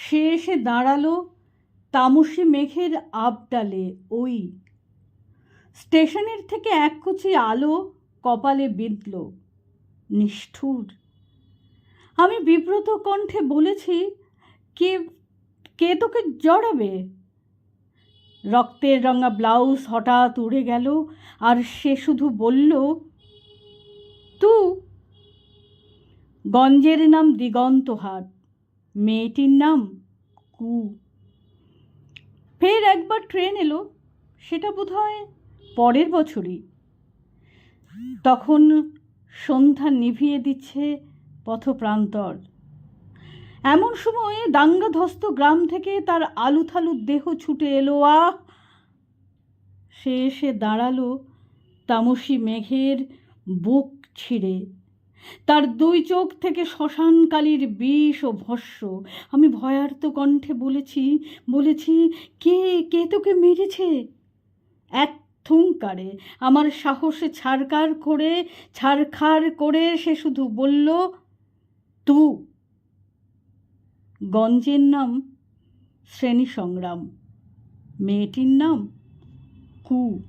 সে এসে দাঁড়াল তামসী মেঘের আবডালে ওই। স্টেশনের থেকে এক কুচি আলো কপালে বিঁধল। নিষ্ঠুর। আমি বিব্রত কণ্ঠে বলেছি, কে কে তোকে জড়াবে? রক্তের রঙা ব্লাউজ হঠাৎ উড়ে গেল আর সে শুধু বলল, তু? গঞ্জের নাম দিগন্তহাট মেয়েটির নাম কু। ফের একবার ট্রেন এলো, সেটা বোধ হয় পরের বছরই। তখন সন্ধ্যা নিভিয়ে দিচ্ছে পথপ্রান্তর। এমন সময় দাঙ্গাধস্ত গ্রাম থেকে তার আলুথালু দেহ ছুটে এলো, আহ! সে এসে দাঁড়াল তামসী মেঘের বুক ছিঁড়ে। তার দুই চোখ থেকে শ্মশানকালীর বিষ ও ভস্য। আমি ভয়ার্ত কণ্ঠে বলেছি বলেছি, কে কে তোকে মেরেছে? এক থুঙ্কারে আমার সাহসে ছাড়কার করে, ছাড়খার করে সে শুধু বলল, তু। গঞ্জের নাম শ্রেণি সংগ্রাম মেয়েটির নাম কু।